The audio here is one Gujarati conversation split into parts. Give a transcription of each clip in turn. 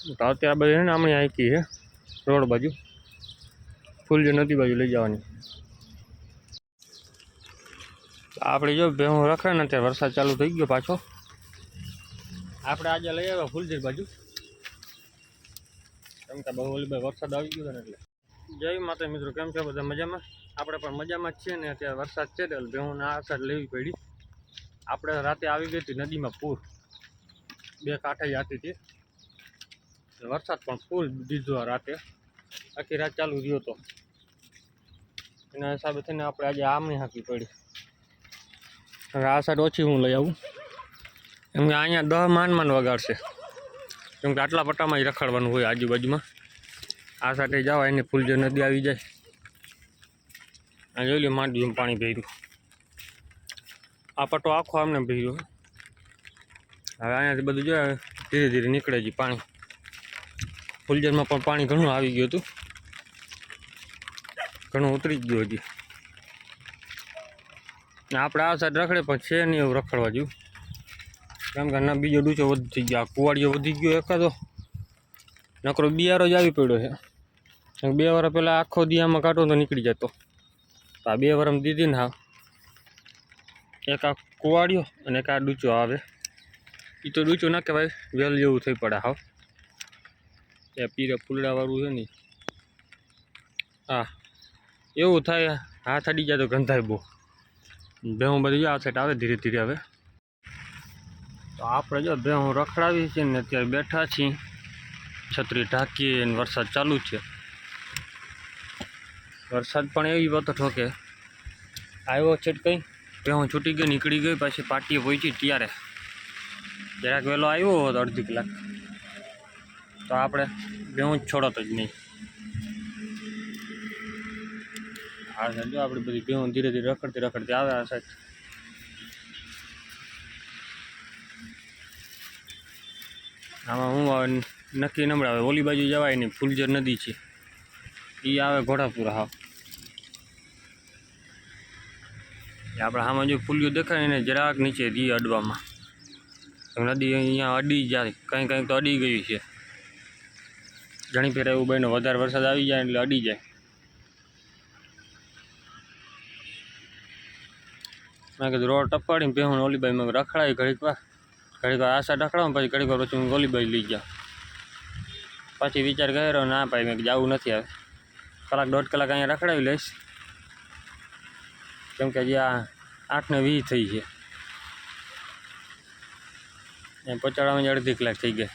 તો અત્યારે બધી છે ને હમણાં આંકી છે. રોડ બાજુ. ફૂલ જે નદી બાજુ લઈ જવાની. આપણે જો ભેહું રખડે ને ત્યારે વરસાદ ચાલુ થઈ ગયો પાછો. આપણે આજે લઈ આવ્યા ફૂલજીર બાજુ. કેમ કે બહુ ઓલી બાજુ વરસાદ આવી ગયો હતો ને એટલે. જય માતા મિત્રો, કેમ છો બધા મજામાં? આપણે પણ મજામાં જ છીએ ને અત્યારે વરસાદ છે એટલે ભેહુંને આ સાઈડ લેવી પડી. આપણે રાતે આવી ગઈ હતી નદીમાં પૂર. બે કાંઠે જતી હતી. વરસાદ પણ ફૂલ દીધો રાતે. આખી રાત ચાલુ રહ્યો હતો એના હિસાબે થઈને આપણે આજે આમની હાંકી પડી. હવે આ સાઈડ ઓછી હું લઈ આવું. કેમ કે અહીંયા દહ માન માન વગાડશે કેમ કે આટલા પટ્ટામાં જ રખડવાનું હોય આજુબાજુમાં. આ સાથે જાઓ એની ફૂલ જે નદી આવી જાય. આ જોઈ લો માંડવીમાં પાણી ભર્યું. આ પટ્ટો આખો આમને ભર્યો. હવે અહીંયાથી બધું જોયા, ધીરે ધીરે નીકળે છે પાણી. ફૂલજરમાં પણ પાણી ઘણું આવી ગયું હતું. ઘણું ઉતરી જ ગયું હજી. આપણે આ સાઈડ રખડે પણ છે નહીં એવું રખડવા જેવું. કેમ કે ના બીજો ડૂચો વધી ગયો. કુવાડીઓ વધી ગયો એકાદો. નકરો બિયારો જ આવી પડ્યો છે. બે વાર પહેલાં આખો દિયામાં કાઢો તો નીકળી જતો. તો આ બે વારમાં દીધી ને હા. એક આ કુવાડીઓ અને એક આ ડૂચો આવે. એ તો ડૂચો ના કહેવાય, વેલ જેવું થઈ પડે હાવ એ પીરે ફૂલડાવાળું છે ને. હા. એવું થાય, હાથ અડી જાય તો ગંધાય બહુ. ભેહું બધી આ સાઈડ આવે ધીરે ધીરે હવે. તો આપણે જો ભેહું રખડાવી છે ને અત્યારે બેઠા છીએ. છત્રી ઢાંકીએ અને વરસાદ ચાલુ છે. વરસાદ પણ એવી વાત ઠોકે આવ્યો છે કંઈ. ભેહું છૂટી ગઈ નીકળી ગઈ, પછી પાટીએ પહોંચી ત્યારે. જરાક વહેલો આવ્યો અડધી કલાક. તો આપણે જ છોડત જ નહીં. આ સાઈડ જો આપણી બધી ભેહું ધીરે ધીરે રખડતી રખડતી આવે આ સાઈડ. આમાં હું આવે નક્કી નમળા આવે ઓલી બાજુ જવાય નહીં ફૂલજર નદી છે. એ આવે ઘોડાપુરા હાવ. આપણે આમાં જો ફૂલ્યું દેખાય ને જરાક નીચે દી અડવામાં. નદી અહીંયા અડી જાય, કંઈ કંઈક તો અડી ગયું છે. ઘણી ફેર એવું બન્યું વધારે વરસાદ આવી જાય એટલે અડી જાય. મેં કીધું, રોડ ટપાડીને પહેવું ઓલી બાઈ મેં રખડાવી ઘડીક વાર. ઘડીક વાર આશા રખડાવું પછી ઘડીક વાર પછી હું ઓલી બાઈ લઈ જાઉં. પછી વિચાર કર્યો, ના ભાઈ, મેં જવું નથી હવે કલાક દોઢ કલાક અહીંયા રખડાવી લઈશ. કેમ કે હજી આ આઠ ને વીસ થઈ છે. એ પહોંચાડવામાં અડધી કલાક થઈ ગઈ.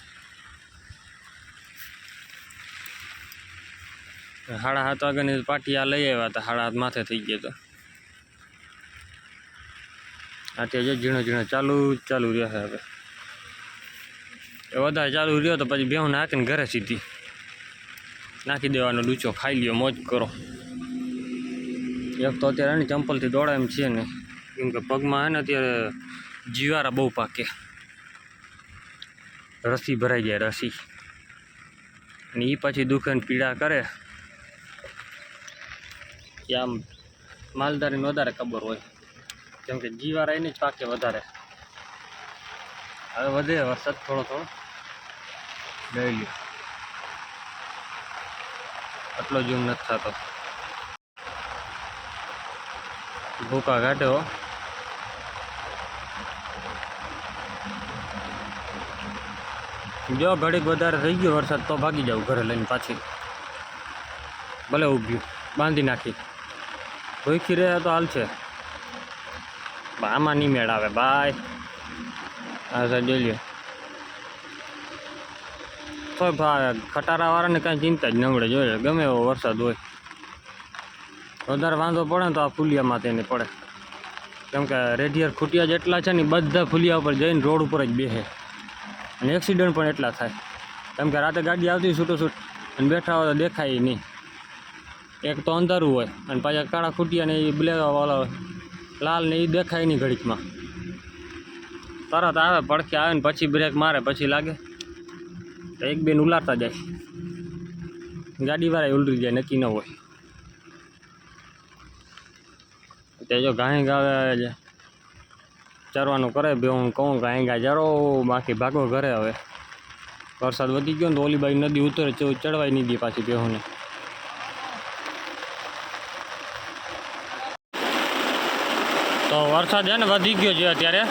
સાડા સાત વાગ્યાની પાટી આ લઈ આવ્યા હતા. સાડા હાથ માથે થઈ ગયો તો. આ તે જો ઝીણો ઝીણો ચાલુ ચાલુ રહ્યા છે હવે. એ વધારે ચાલુ રહ્યો તો પછી બેહું નાખીને ઘરે સીધી. નાખી દેવાનો લૂચો ખાઈ લ્યો, મોજ કરો. એક તો અત્યારે એની ચંપલથી દોડા એમ છે ને. કેમ કે પગમાં હે ને અત્યારે જીવારા બહુ પાકે. રસી ભરાઈ જાય રસી. અને એ પછી દુઃખ પીડા કરે. કે આમ માલધારીને વધારે ખબર હોય. કેમ કે જીવાર એની જ પાકે વધારે. હવે વધે વરસાદ થોડો થોડો. ડેલી આટલો જૂમ નથી થતો. ભૂકા કાઢ્યો જો ઘડીક વધારે થઈ ગયો વરસાદ તો ભાગી જાવ ઘરે લઈને પાછી. ભલે ઉભ્યું બાંધી નાખી. ભૂખી રહ્યા તો હાલ છે. પણ આમાં નહીં મેળ આવે બાય. હા સર જોઈ લ્યો. તો ખટારાવાળાને કાંઈ ચિંતા જ નમડે જોઈએ ગમે એવો વરસાદ હોય. વધારે વાંધો પડે ને તો આ ફુલિયામાં તેને પડે. કેમ કે રેડિયર ખૂટિયા જેટલા છે ને બધા ફુલિયા ઉપર જઈને રોડ ઉપર જ બેસે. અને એક્સિડન્ટ પણ એટલા થાય. કેમ કે રાતે ગાડી આવતી છૂટો છૂટ અને બેઠા હોય તો દેખાય નહીં. એક તો અંધારું હોય અને પાછા કાળા ખૂટિયા ને એ બ્લેવાવાળા લાલ ને એ દેખાય નહીં ઘડીકમાં. તરત આવે, પડખે આવે ને પછી બ્રેક મારે, પછી લાગે. તો એક બેન ઉલારતા જાય. ગાડીવાળા ઉલરી જાય, નક્કી ન હોય. તે જો ગાય ગાવે ચરવાનું કરે, બે હું કહું, ગાય ગા ચરો બાકી ભાગો ઘરે હવે. વરસાદ વધી ગયો ને તો ઓલી બાજુ નદી ઉતરે ચડવાય નહીં દે પાછી બેહોને. તો વરસાદ છે ને વધી ગયો છે અત્યારે.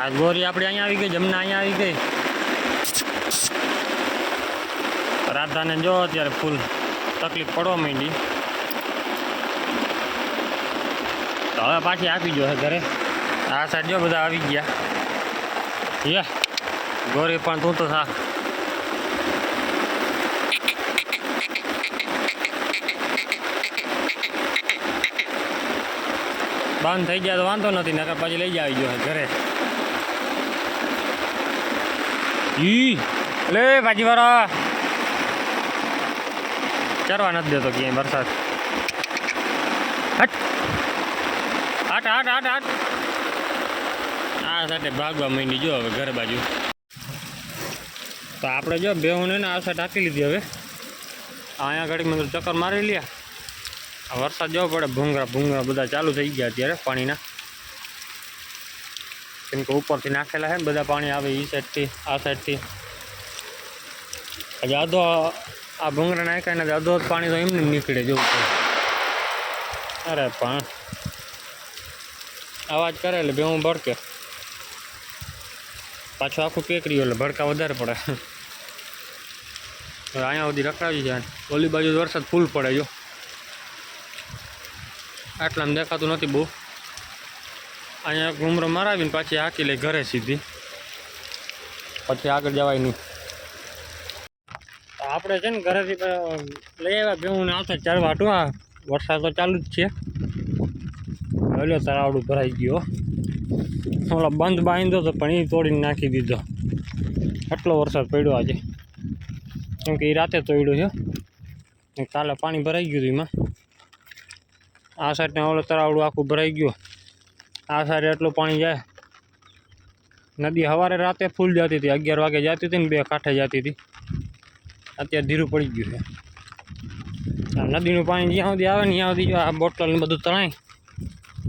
આ ગોરી આપણે અહીંયા આવી ગઈ, જમના અહીંયા આવી ગઈ. રાધાને જો અત્યારે ફૂલ તકલીફ પડવા માંડી. તો હવે પાછી આપી જો ઘરે. આ સાઈડ જો બધા આવી ગયા. યે, ગોરી પણ તું તો થા. બંધ થઈ ગયા તો વાંધો નથી, નકર પછી લઈ જાવી જોઈએ ઘરે. ઈ, લે ભાજી વાળા. ચરવા નથી દેતો ક્યાંય વરસાદ. હટ. હટ હટ હટ હટ. આ સાથે ભાગવા માંડી જો હવે ઘર બાજુ. તો આપણે જો ને આ સાઈડ આપી લીધી હવે. અહીંયા ઘડી મેં ચક્કર મારી લ્યા. વરસાદ જવો પડે ભૂંગરા ભૂંગરા બધા ચાલુ થઈ ગયા અત્યારે પાણીના. કેમ કે ઉપરથી નાખેલા છે ને બધા પાણી આવે એ સાઈડથી આ સાઈડથી હજી અધો આ ભૂંગરા નાખ્યા ને અધો જ પાણી તો એમને નીકળે જવું પડે. અરે પણ. અવાજ કરે એટલે બેવું ભડકે. પાછું આખું પેકડ્યું એટલે ભડકા વધારે પડે. હવે અહીંયા સુધી રખડાવી જાય ઓલી બાજુ તો વરસાદ ફૂલ પડે જો. આટલામાં દેખાતું નથી બહુ. અહીંયા ઘૂમરો મરાવીને પાછી હાકી લઈ ઘરે સીધી. પછી આગળ જવાય નહીં. આપણે છે ને ઘરેથી લઈ આવ્યા ભેવું ને આવતા ચાર આ વરસાદ તો ચાલુ જ છે. હલો, તરાવડું ભરાઈ ગયો ઓલા બંધ બાંધ્યો તો પણ એ તોડીને નાખી દીધો. આટલો વરસાદ પડ્યો આજે. કેમ કે એ રાતે તોડ્યો છે. કાલે પાણી ભરાઈ ગયું હતું એમાં. આ સાઈડને ઓલો તરાવડું આખું ભરાઈ ગયું. આ સાઈડે એટલું પાણી જાય. નદી સવારે રાતે ફૂલ જતી હતી. અગિયાર વાગે જતી હતી ને બે કાંઠે જતી હતી. અત્યારે ધીરું પડી ગયું છે. નદીનું પાણી જ્યાં સુધી આવે ને ત્યાં સુધી આ બોટલ બધું તણાય,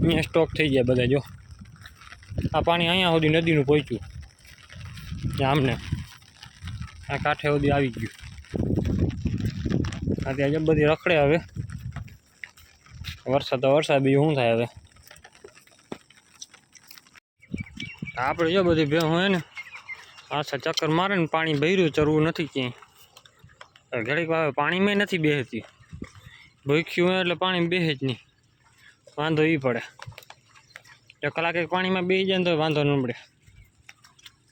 અહીંયા સ્ટોક થઈ જાય બધા જો. આ પાણી અહીંયા સુધી નદીનું પહોંચ્યું. આમને આ કાંઠે સુધી આવી ગયું. જબ બધી રખડે હવે. વરસાદ તો વરસાદ બી શું થાય હવે? આપણે જો બધી ભેં હોય ને આછા ચક્કર મારે ને પાણી ભર્યું ચરવું નથી ક્યાંય. ઘડીક હવે પાણીમાં નથી બેહતી. ભૂખ્યું હોય એટલે પાણી બેસે જ નહીં. વાંધો એ પડે. એક કલાક એક પાણીમાં બેસી જાય ને તો વાંધો ન પડે.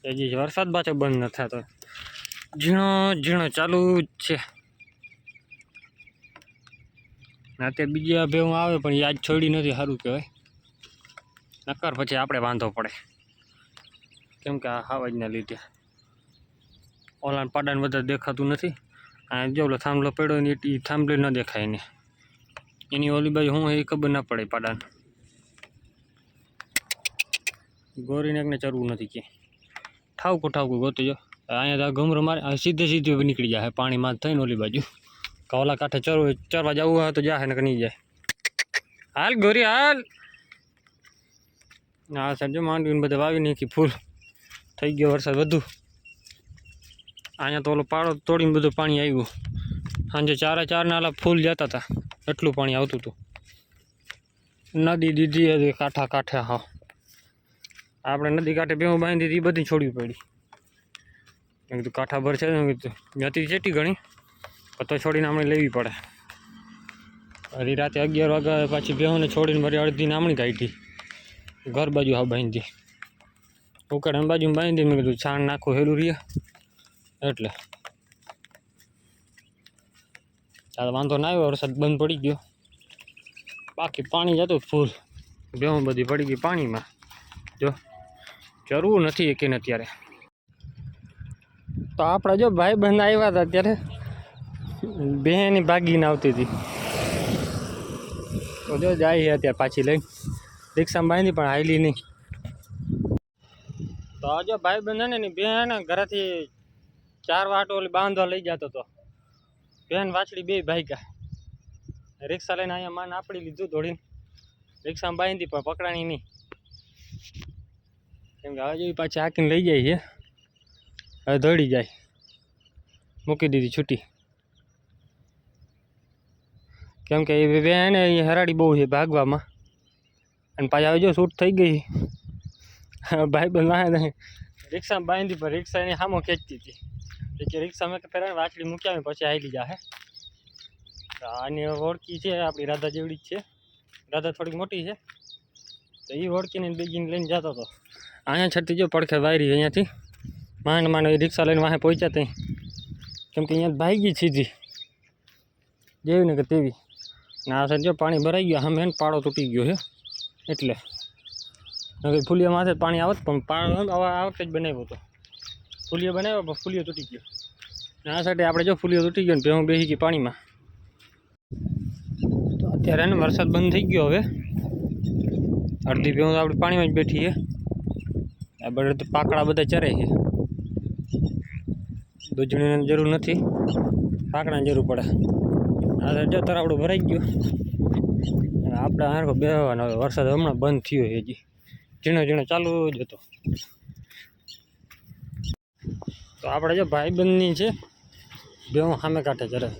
હજી વરસાદ પાછો બંધ ન થતો. ઝીણો ઝીણો ચાલુ જ છે. ના તે બીજા ભેવું આવે, પણ યાદ છોડી નથી, સારું કહેવાય. નકર પછી આપણે વાંધો પડે. કેમ કે આ હાવાજના લીધે. ઓલાન પાડાને બધા દેખાતું નથી. અને જો ઓલો થાંભલો પડ્યો ને એ થાંભલે ન દેખાય ને એની ઓલી બાજુ હું એ ખબર ના પડે પાડાને. ગોરીને એકને ચરવું નથી કે. ઠાવકું ઠાવકું ગોતી જો અહીંયા તો ઘમરો મારે સીધે સીધું નીકળી જાય, પાણીમાં થઈને ઓલી બાજુ. કાવલા કાંઠે ચરવું ચરવા જવું હોય તો જાહે ને નહીં જાય હાલ, ગોરી, હાલ. હા સાહેબ જો માંડવીને બધા વાવી નાખી, ફૂલ. થઈ ગયો વરસાદ વધુ. અહીંયા તો ઓલો પાડો તોડીને બધું પાણી આવ્યું. સાંજે ચારે ચાર નાલા ફૂલ જતા હતા. એટલું પાણી આવતું હતું. નદી દીધી હતી, કાંઠા કાંઠે, હા. આપણે નદી કાંઠે બેવું બાંધી હતી બધી છોડવી પડી. મેં કીધું, કાંઠા ભર છે ને કીધું ચેટી ઘણી તો છોડીને આપણે લેવી પડે. હરી રાતે અગિયાર વાગ્યા પાછી બેહોને છોડીને મારી અડધી નામણી કાઢી ઘર બાજુ હા બાંધી. ઉકાળાની બાજુ બાંધી મેં કીધું છાણ નાખું હેલું રહ્યા એટલે. ત્યારે વાંધો ના આવ્યો, વરસાદ બંધ પડી ગયો. બાકી પાણી જતું ફૂલ. બેહું બધી પડી ગઈ પાણીમાં. જો, જરૂર નથી એકીને અત્યારે. તો આપણા જો ભાઈ બંધ આવ્યા હતા અત્યારે બેની ભાગીને આવતી હતી. તો જો જાય છે અત્યારે પાછી લઈ. રિક્ષામાં બાંધી પણ હાલી નહીં. તો હજો ભાઈ બંધ ને બેન ઘરેથી ચાર વાટો ઓલી બાંધવા લઈ જતો હતો બેન વાછડી બે ભાગ્યા. રિક્ષા લઈને અહીંયા માન આપડી લીધું દોડીને રિક્ષામાં બાંધી પણ પકડાણી નહીં. કેમ કે હજુ પાછી હાકીને લઈ જાય છે હવે દોડી જાય. મૂકી દીધી છૂટી. કેમ કે એ બે ને એ હરાડી બહુ છે ભાગવામાં. અને પાછી આવી જો શૂટ થઈ ગઈ ભાઈ બંધ વાહે રિક્ષામાં બાંધી પણ રિક્ષા એની સામો ખેંચતી હતી. એ કે રિક્ષામાં પહેલાં વાટલી મૂક્યા ને પછી આવી જાહે તો આની ઓળખી છે, આપણી રાધા જેવડી જ છે. રાધા થોડીક મોટી છે. તો એ ઓળખીને બીજીને લઈને જતો હતો. અહીંયા છતી જો પડખે વાયરી અહીંયાથી. માંડ માંડ એ રિક્ષા લઈને વાહે પહોંચ્યા ત્યાં કેમ કે અહીંયા ભાગી સીધી જેવી ને કે તેવી. ને સર જો પાણી ભરાઈ ગયું સામે એને પાળો તૂટી ગયો છે. એટલે હવે ફૂલિયા માથે પાણી આવત, પણ પાળો આ જ બનાવ્યો હતો. ફૂલિયો બનાવ્યો, પણ ફૂલિયો તૂટી ગયો. ના સાઈડે આપણે જો ફૂલિયો તૂટી ગયો ને, ભેહું બેસી ગઈ પાણીમાં. તો અત્યારે ને વરસાદ બંધ થઈ ગયો હવે. અડધી ભેહું તો આપણે પાણીમાં જ બેઠી છે. આ બધા પાકડા બધા ચરે છે. દૂધણીની જરૂર નથી. પાકડાની જરૂર પડે. સાઈડ જો તરાવડું ભરાઈ ગયું. આપણે આંખો બેહવાનો હવે, વરસાદ હમણાં બંધ થયો હજી. ઝીણો ઝીણો ચાલુ જ હતો. તો આપણે જો ભાઈબંધની છે બે હું સામે કાંઠે ચરે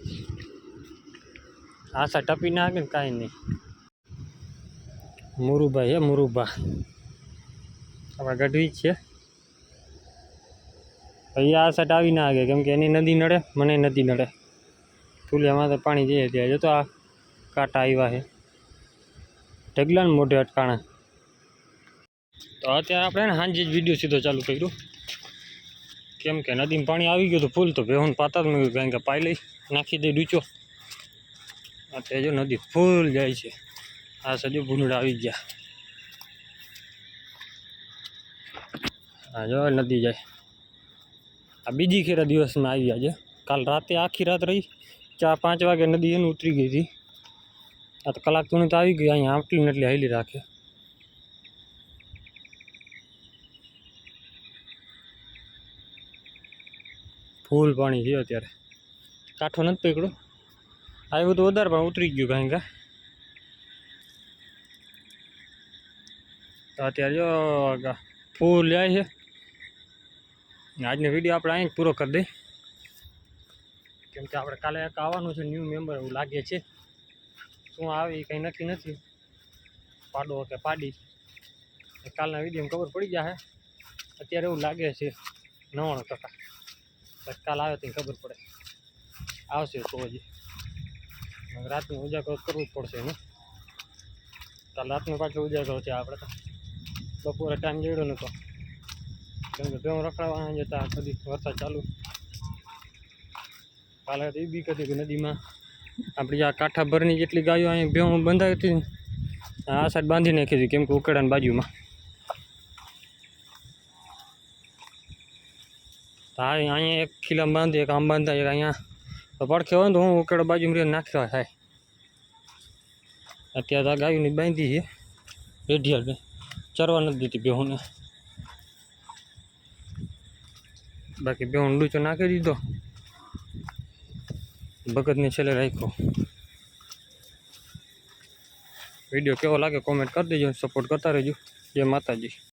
આશા ટપી ના ને કાંઈ નહીં. મુરુભાઈ હે, મુરુભા. આપણા ગઢવી જ છે. ભાઈ આ સાઈડ આવી ના આગે કેમ કે એની નદી નડે, મને નદી નડે. ફૂલિયામાં તો પાણી જઈએ ત્યાં જતો આ કાંટા આવ્યા છે. ઢગલા ને મોઢે અટકાણા. તો અત્યારે આપણે સાંજે જ વીડિયો સીધો ચાલુ કર્યું. કેમ કે નદીમાં પાણી આવી ગયું તો ફૂલ તો ભેહું પાતા જ કીધું કારણ કે પાઈ લઈ નાખી દઈ ડૂચો. અત્યારે જો નદી ફૂલ જાય છે. આ સજો ભૂંડા આવી ગયા. હા જો નદી જાય. આ બીજી ખેરા દિવસમાં આવી આજે કાલ રાતે આખી રાત રહી. ચાર, પાંચ વાગે નદી એનું ઉતરી ગઈ હતી. આ તો કલાક તો તો આવી ગઈ, અહીંયા આટલી ને એટલી હાલી રાખે. ફૂલ પાણી છે અત્યારે. કાંઠો નથી પકડ્યો આવ્યું તો વધારે, પણ ઉતરી ગયું કાંઈ કા તો અત્યારે જો ફૂલ જાય છે. આજનો વીડિયો આપણે અહીં પૂરો કરી દઈ કેમ કે આપણે કાલે એક આવવાનું છે ન્યૂ મેમ્બર એવું લાગે છે. શું આવે એ કંઈ નક્કી નથી. પાડો કે પાડી. કાલના વિડીયોમાં ખબર પડી જશે અત્યારે એવું લાગે છે નવ્વાણું ટકા. કાલ આવે તો ખબર પડે. આવશે તો હજી રાતનો ઉજાગરો કરવું જ પડશે ને. કાલ રાતનો પાછો ઉજાગરો છે આપણે તો. બપોરે ટાઈમ જોડ્યો નહોતો કેમ કે ભેવું રખડાવવા જતા કદી વરસાદ ચાલુ. કાલે તો હતી કે નદીમાં. આપણી આ કાંઠા ભરની જેટલી ગાયો અહીં ભેવું બંધાઈ હતી, આ સાઈડ બાંધી નાખી હતી, કેમ કે ઉકેડાની બાજુમાં. હા અહીંયા એક ખીલામાં બાંધી, એક આમ બાંધતા એક અહીંયા. પડખે હોય ને તો હું ઉકેડા બાજુમાં નાખ્યો થાય. અત્યારે આ ગાયોની બાંધી છે. રેઢિયાલ બે ચરવા નથી દીધી બેહુને બાકી બેહું ડૂચો નાખી દીધો. ભગતને છેલ્લે રાખ્યો. વીડિયો કેવો લાગે કોમેન્ટ કરી દેજો સપોર્ટ કરતા રહેજો. જય માતાજી.